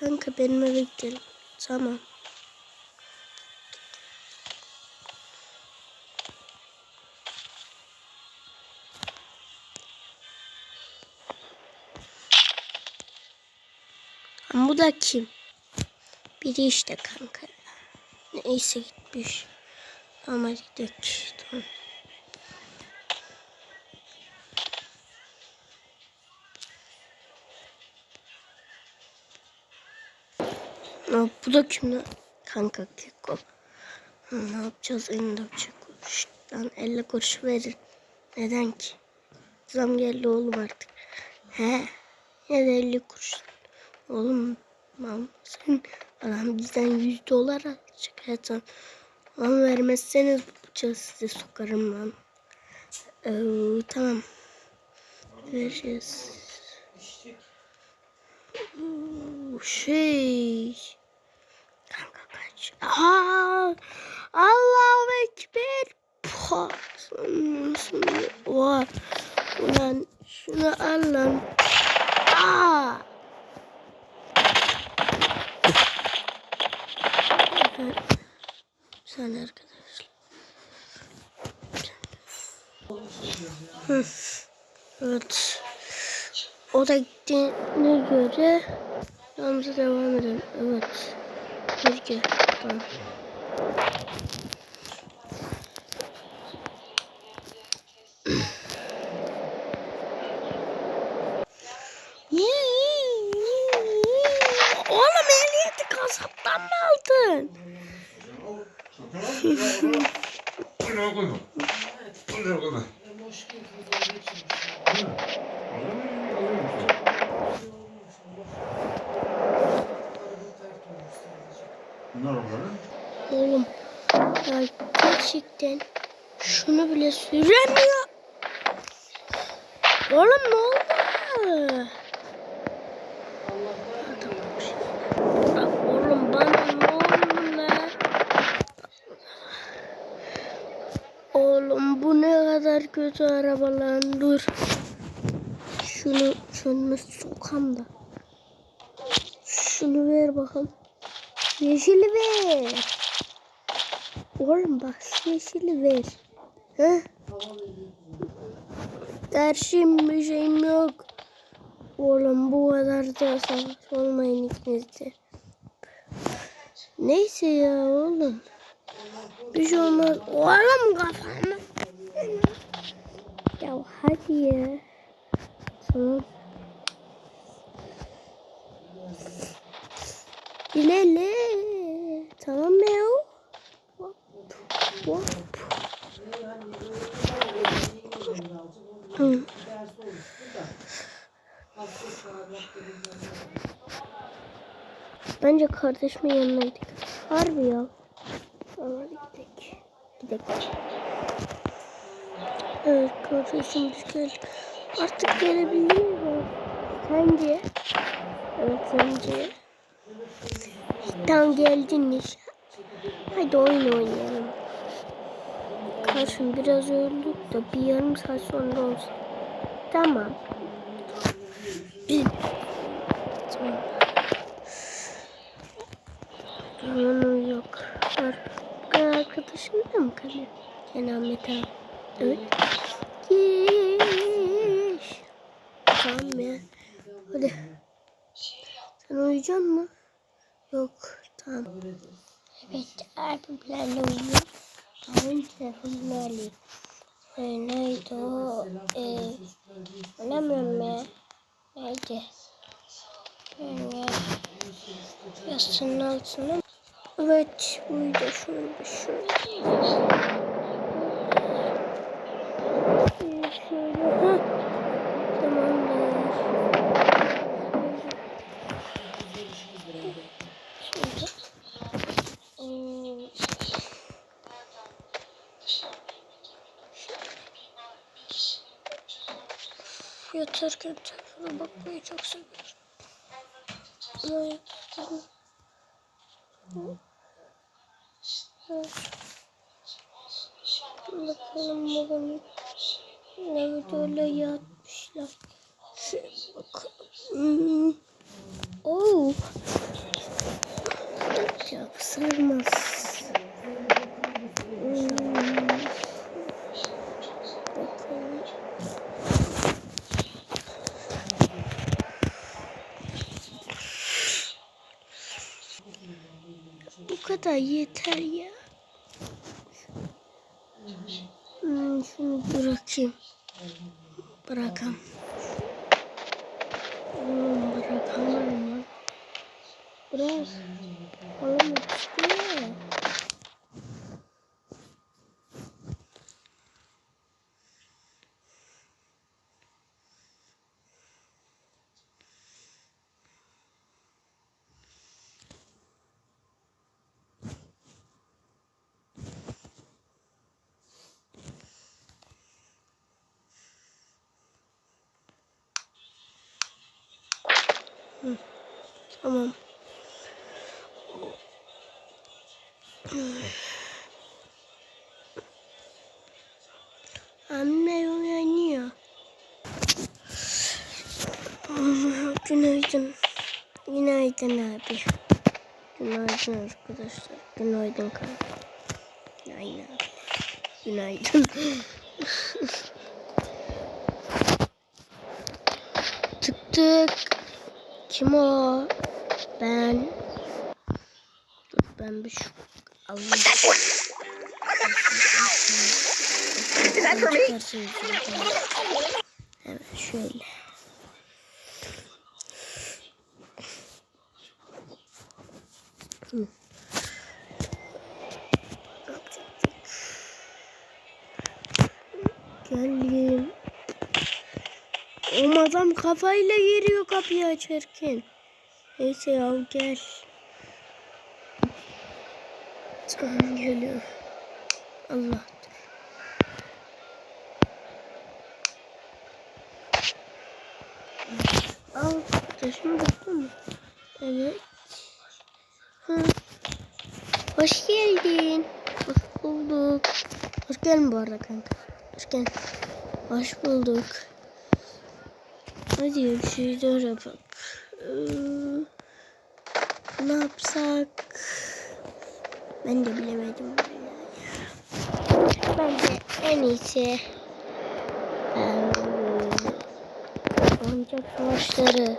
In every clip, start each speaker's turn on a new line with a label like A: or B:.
A: Kanka benim eve gidelim. Tamam. Ama bu da kim? Biri işte kanka. Neyse gitmiş. Ama gidelim. Tamam. Aa, bu da kim lan? Kanka Keko. Ne yapacağız? Elinde bıçak kuruş. Lan 50 kuruş verir. Neden ki? Zam geldi oğlum artık. He. Ya da 50 kuruş. Oğlum mam sen adam bizden 100 dolar alacak. Tamam. Lan vermezseniz bu bıçağı size sokarım lan. Ee, tamam. Vereceğiz. Oo, Şey. Kanka kaç. Aa, Allahu Ekber. Sonra- Oha. Ulan şunu al lan. Sen arkadaşlar. Evet. O da gittiğine göre yolumuza devam edelim. Evet. Peki. Tamam. Oğlum ehliyeti kasaptan mı aldın?
B: Buraya koyma. Buraya koyma. Bunlar onların.
A: Oğlum ya gerçekten şunu bile süremiyor. Oğlum ne oldu? Oğlum bana ne oldu lan? Oğlum bu ne kadar kötü araba lan dur. Şunu şunu sokam da. Şunu ver bakalım. Yeşili ver. Oğlum bak şu yeşili ver. He? Dersim bir şeyim yok. Oğlum bu kadar da savaş olmayın ikiniz. Neyse ya oğlum. Bir şey olmaz. Oğlum kafamı. Ya hadi ya. Tamam. İlerle. Tamam ya? Hop. Bence kardeşimin yanına gidelim. Harbi ya. Hadi gidelim. Gidelim. Evet kardeşim biz geldik. Artık gelebilir mi? Sence? Evet sence? Tamam geldin Nişan. Hadi oyun oynayalım. Karşım biraz öldük de bir yarım saat sonra olsun. Tamam. Bir... Tamam. Aman yok. Arkadaşım da mı kalıyor? Cenab-ı abi. Evet. Yeş. Tamam ya. Hadi. Sen uyuyacak mı? Yok. Tamam. Evet abimlerle uyuyor. Abim telefonunu alıyor. Ee, neydi o? Ee, oynamıyorum ya. Neydi? Yani yastığının altına. Evet uyudu şöyle şöyle. Ee, Şöyle. Heh. Tamamdır. Şöyle. Hmm. Yatarken telefona bakmayı çok seviyorum. Bakalım bakalım. Ne videoyla yatmışlar. Şöyle bakalım. Hmm. Oh. sığmaz. Hmm. Bakalım. Kadar yeter ya. Hmm, şunu bırakayım. Bırakam. Hmm, bırakamam. Bırak. Oğlum işte. Tamam. Anne uyanıyor. Günaydın. Günaydın abi. Günaydın arkadaşlar. Günaydın kanka. Günaydın abi. Günaydın. tık tık. Kim o? Ben. Dur ben bir şu alayım.
C: Is that for me?
A: Evet şöyle. Hı. Geldim. O adam kafayla giriyor kapıyı açarken. Neyse ya gel. Tamam geliyor. Allah. Al taşımı baktın mı? Evet. Hı. Hoş geldin. Hoş bulduk. Hoş geldin bu arada kanka. Hoş geldin. Hoş bulduk. Hadi bir şeyler yapalım. Ne yapsak? Ben de bilemedim. Bence en iyisi ee, oyuncak savaşları.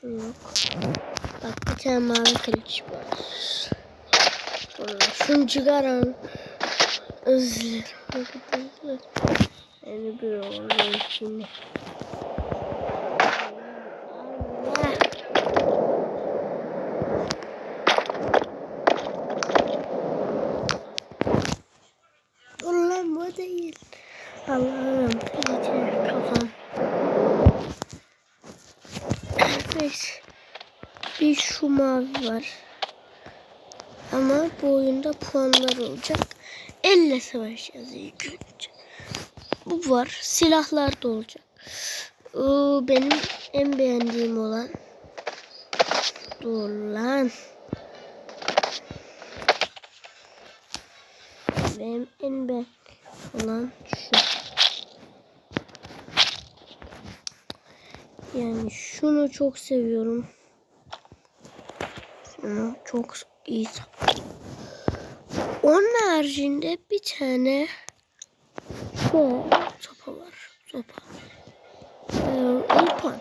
A: Şu yok. Bak bir tane mavi kılıç var. Şunu. Özlerim. Arkadaşlar. Yani bir oğlum şimdi. Allah. Dur lan bu değil. Allah'ım iyice kafam. Neyse. Bir şu mavi var. Ama bu oyunda puanlar olacak. Elle savaşacağız ilk önce. Bu var. Silahlar da olacak. Oo, benim en beğendiğim olan. Dur lan. Benim en beğendiğim olan şu. Yani şunu çok seviyorum. Şunu çok iyi. Onun haricinde bir tane şu sopa var. Sopa. Ee, Ulpan.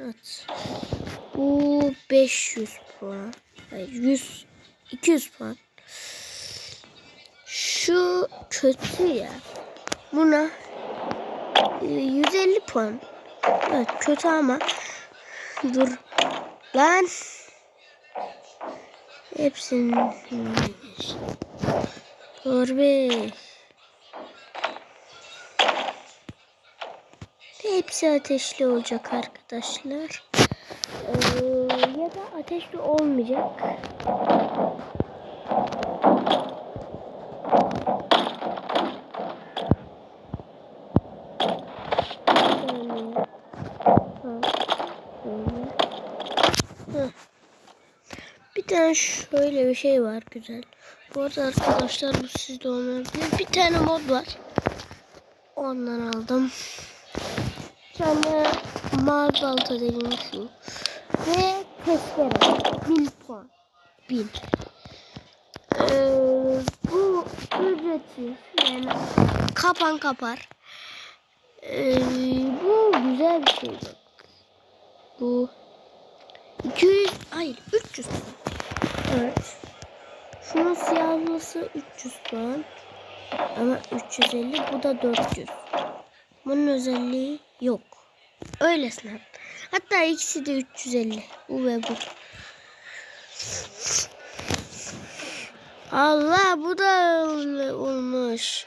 A: Evet. Bu 500 puan. Hayır 100 200 puan. Şu kötü ya. Buna e, 150 puan. Evet kötü ama dur lan hepsinin dur be hepsi ateşli olacak arkadaşlar. Ee, ya da ateşli olmayacak Yani, ha, böyle. Heh. Bir tane şöyle bir şey var güzel. Bu arada arkadaşlar bu sizde olmayabilir. Bir tane mod var. Ondan aldım. Bir tane mavi balta dediğim şu. Ve testere. 1000 puan. 1000. Ee, bu ücretsiz. Yani kapan kapar. Ee, bu güzel bir şey. Bu 200 hayır 300 puan. Evet. Şunun siyahlısı 300 puan. Ama 350 bu da 400. Bunun özelliği yok. Öylesine. Hatta ikisi de 350. Bu ve bu. Allah bu da olmuş.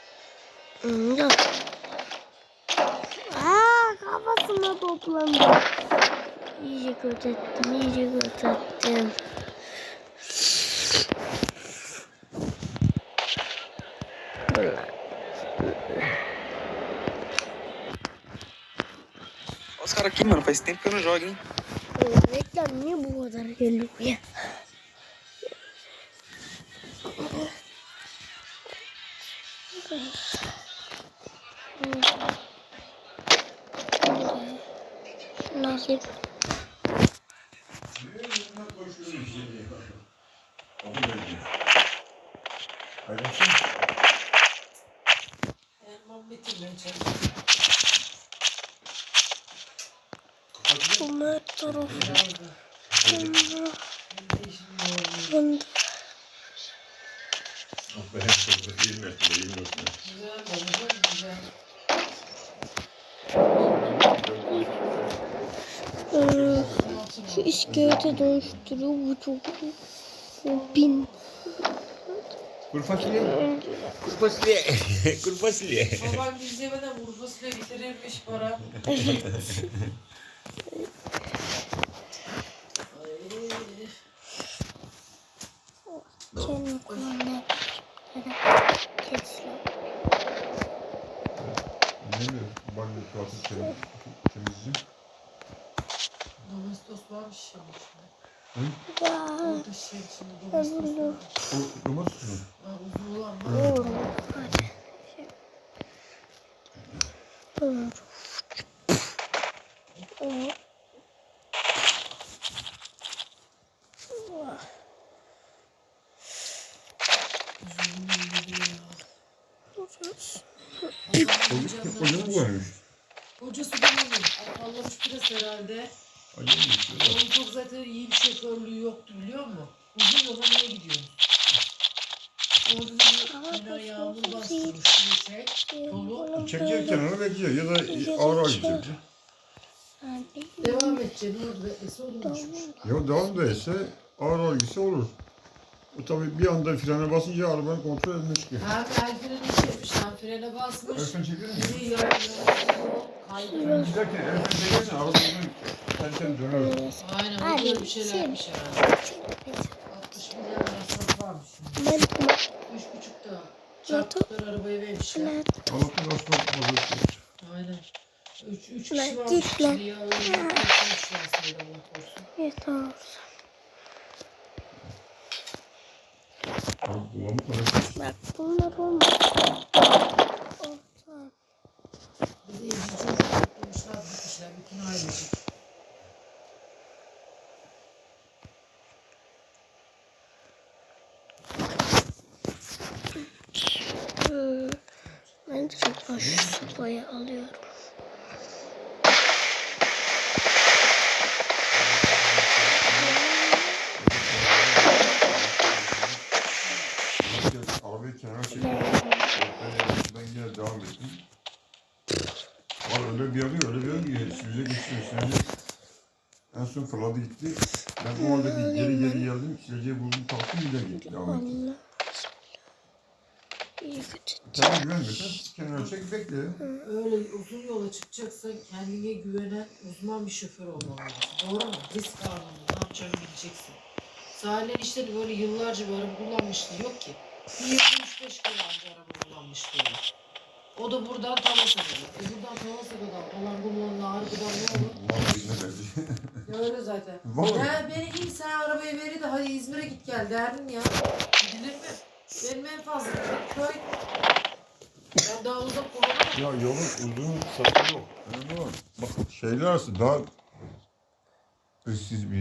A: Hmm, Yok. Aa kafasına toplandı. İyice kötü ettim, iyice kötü ettim.
D: aqui, mano. Faz tempo que eu não jogo, hein?
A: Eita, minha boa, tá
B: aleluia.
E: Nossa, Vai assim.
A: Bunlar tarafı.
E: Biraz da.
A: Bunlar.
E: Benim de işim yoğun.
A: Bunlar.
B: Ben hep sordu. 20 metre, 20 metre.
E: Güzel olacak güzel.
A: Ee, şu iskelete dönüştürüyor. Bu çok bu bin.
B: Kuru fasulye. Kuru fasulye. Kuru fasulye.
E: Babam biz yemeden kuru fasulye bitirirmiş para.
A: Evet.
B: temizliği.
E: Domestos varmış şimdi.
A: Vay.
E: Orada şey şimdi domestos var.
B: O domates mi?
E: Ha, uzun olan var.
A: Hadi. Dur. Oh.
B: O ne bu varmış?
E: Kocası benim. Apallamış biraz herhalde.
B: Bir şey.
E: Onun çok zaten iyi bir şoförlüğü yoktu biliyor musun? Uzun yola niye gidiyorsun? Orada bir yağmur bastırmış. Bir şey. Dolu.
B: Çekecek kenara bekliyor ya da ağır ağır gidecek.
E: Devam edeceksin orada. Esi olmuş.
B: Ya devam da etse ağır ağır gitse olur. O tabii bir anda frene basınca arabanın kontrol edilmiş ki.
E: Hem el freni yapmış. Hem frene basmış.
B: Erken çekilir mi?
E: Yarı kaydı.
B: Giderken erken çekersen arabanın tersten döner.
E: Aynen. Böyle bir şeyler
A: şey-
E: yapmış herhalde. 60 milyar masraf varmış.
A: Ben
E: Üç buçukta. Çarptıkları arabayı vermişler.
B: Allah'tan asfalt fazla.
E: Aynen. Üç, üç
A: Lan
E: kişi varmış
A: git lan.
E: ya. Öyle bir konuşma aslında Allah korusun.
A: yeter.
B: Abi bulamı kadar.
A: Bak bunlar olmaz.
B: Arabayı kenara çektim. Ben yine devam ettim. Var öyle bir yanıyor, öyle bir yanıyor. Size geçiyor. Size en son fırladı gitti. Ben o halde bir geri geri geldim. Sileceği buldum, kalktım bir de gitti. Devam ettim. Sen güvenmiyorsan kenara çek bekle.
E: Öyle uzun yola çıkacaksan kendine güvenen uzman bir şoför olman lazım. Doğru mu? Risk anında ne yapacağını bileceksin. Sahiden işte böyle yıllarca bir araba kullanmışlığı yok ki. Bir 75 kere anca araba kullanmışlığı var. O da buradan Tamasaka'da. E buradan Tamasaka'dan falan kullanılan arabadan ne olur?
B: Vallahi ne verdi.
E: Ya öyle zaten.
B: Vallahi.
E: Ya beni in sen arabayı veri de hadi İzmir'e git gel derdin ya. Gidilir mi? Benim en fazla köy. Ben daha uzak kullanamam.
B: Ya yolun uzun sapı yok. Önemli olan. Bak şeyler arası daha ıssız bir